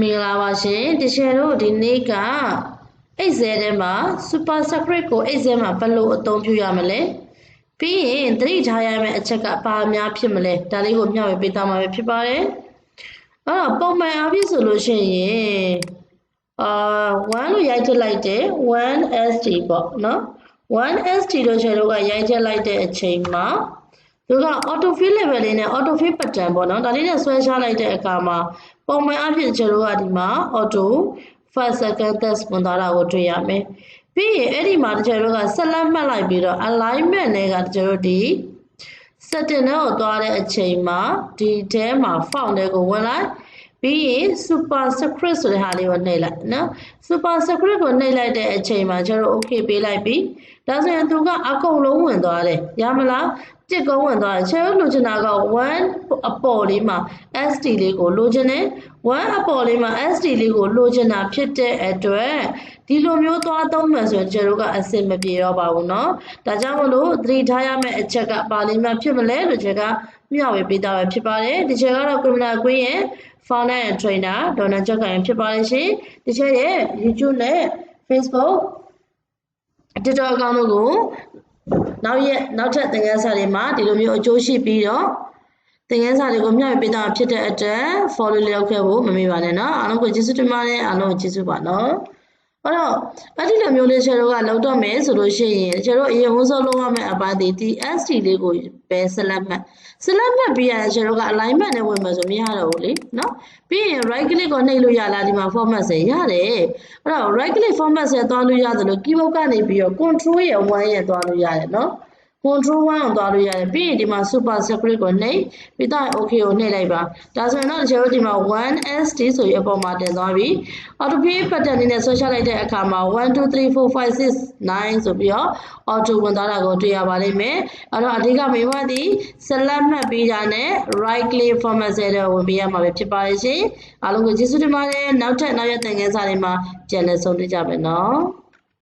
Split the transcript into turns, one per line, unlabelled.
မင်္ဂလာပါရှင်တချယ်တို့ဒီနေ့ကအိတ်ဇဲထဲမှာ super secret ကိုအိတ်ဇဲမှာဘယ်လိုအသုံးပြုရမလဲပြီးရင်သတိထားရမယ့်အချက်ကဘာများဖြစ်မလဲဒါလေးကိုမျှဝေပေးသားမှာပဲဖြစ်ပါတယ်အဲ့တော့ပုံမှန်အားဖြင့်ဆိုလို့ရှိရင်အာ1လို့ရိုက်ထည့်လိုက်တယ် 1st ပေါ့နော် 1st လို့ချယ်တို့ကရိုက်ထည့်လိုက်တဲ့အချိန်မှာသူက auto fill level လေးနဲ့ auto fill pattern ပေါ့နော်ဒါလေးနဲ့ဆွဲချလိုက်တဲ့အခါမှာ ပုံမှန်အဖြစ်ကျွန်တော်တို့ကဒီမှာ auto first second third ဝင်သွားတာကိုတွေ့ရမယ်ပြီးရင်အဲ့ဒီမှာကျွန်တော်တို့ကဆက်လက်မှတ်လိုက်ပြီးတော့ alignment နဲ့ကကျွန်တော်တို့ဒီ setting နဲ့ကိုသွားတဲ့အချိန်မှာဒီထဲမှာ font တွေကိုဝင်လိုက် ပြီးရင် super script ဆိုတဲ့ဟာလေးကိုနှိပ်လိုက်နော် super script ကိုနှိပ်လိုက်တဲ့အချိန်မှာကျွန်တော် okay ပေးလိုက်ပြီဒါဆိုရင်သူကအကုန်လုံးဝင်သွားတယ်ရမလားတစ်ကုန်းဝင်သွားတယ်ကျွန်တော်လိုချင်တာက1အပေါ်လေးမှာ SD လေးကိုလိုချင်တယ်1အပေါ်လေးမှာ SD လေးကိုလိုချင်တာဖြစ်တဲ့အတွက်ဒီလိုမျိုးသွားသုံးမယ်ဆိုရင်ကျွန်တော်ကအဆင်မပြေတော့ပါဘူးเนาะဒါကြောင့်မလို့သတိထားရမယ့်အချက်ကပါလိမ့်မှဖြစ်မလဲလို့ချက်ကမျှဝေပေးတာပဲဖြစ်ပါတယ်ဒီချက်ကတော့ criminal queen ရဲ့ founder and trainer ဒေါ်နန်ကျောက်ကန်ဖြစ်ပါတယ်ရှင်ဒီချက်ရဲ့ YouTube နဲ့ Facebook TikTok account တို့ကိုနောက်ရက်နောက်ထပ်သင်ခန်းစာတွေမှာဒီလိုမျိုးအကျိုးရှိပြီးတော့သင်ခန်းစာတွေကိုမျှဝေပေးတာဖြစ်တဲ့အတွက် follow လုပ်ခဲ့ဖို့မမေ့ပါနဲ့နော်အားလုံးကိုကျေးဇူးတင်ပါတယ်အားလုံးကိုကျေးဇူးပါနော် အဲ့တော့အဲ့ဒီလိုမျိုးလေးချေတို့ကလောက်တော့မယ်ဆိုလို့ရှိရင်ချေတို့အရင်ဦးဆုံးလုပ်ရမယ့်အပိုင်းဒီ TST လေးကိုပဲ select မှတ် select မှတ်ပြီးရင်ချေတို့က alignment နဲ့ဝင်မယ်ဆိုမရတော့ဘူးလေနော်ပြီးရင် right click ကိုနှိပ်လို့ရလားဒီမှာ format ဆယ်ရတယ်အဲ့တော့ right click format ဆယ်သွားလို့ရတယ်လို့ keyboard ကနေပြီးတော့ control ရဲ့1ရဲ့သွားလို့ရတယ်နော် control 1ကိုသွားလို့ရတယ်ပြီးရင်ဒီမှာ super secret ကိုနှိပ်ပြီးတော့ okay ကိုနှိပ်လိုက်ပါဒါဆိုရင်တော့ကျွန်တော်ဒီမှာ 1st ဆိုပြီးအပေါ်မှာတင်သွားပြီ auto pay pattern နဲ့ဆွဲချလိုက်တဲ့အခါမှာ1 2 3 4 5 6 9ဆိုပြီးတော့ auto ဝင်သွားတာကိုတွေ့ရပါလိမ့်မယ်အဲ့တော့အဓိကမိမသည် select မှတ်ပြီးတာနဲ့ right click format ဆဲတော့ဝင်ပေးရမှာပဲဖြစ်ပါရဲ့ရှင်အားလုံးကိုကျေးဇူးတင်ပါတယ်နောက်ထပ်နောက်ရသင်ခန်းစာတွေမှာပြန်လည်ဆုံတွေ့ကြမယ်နော်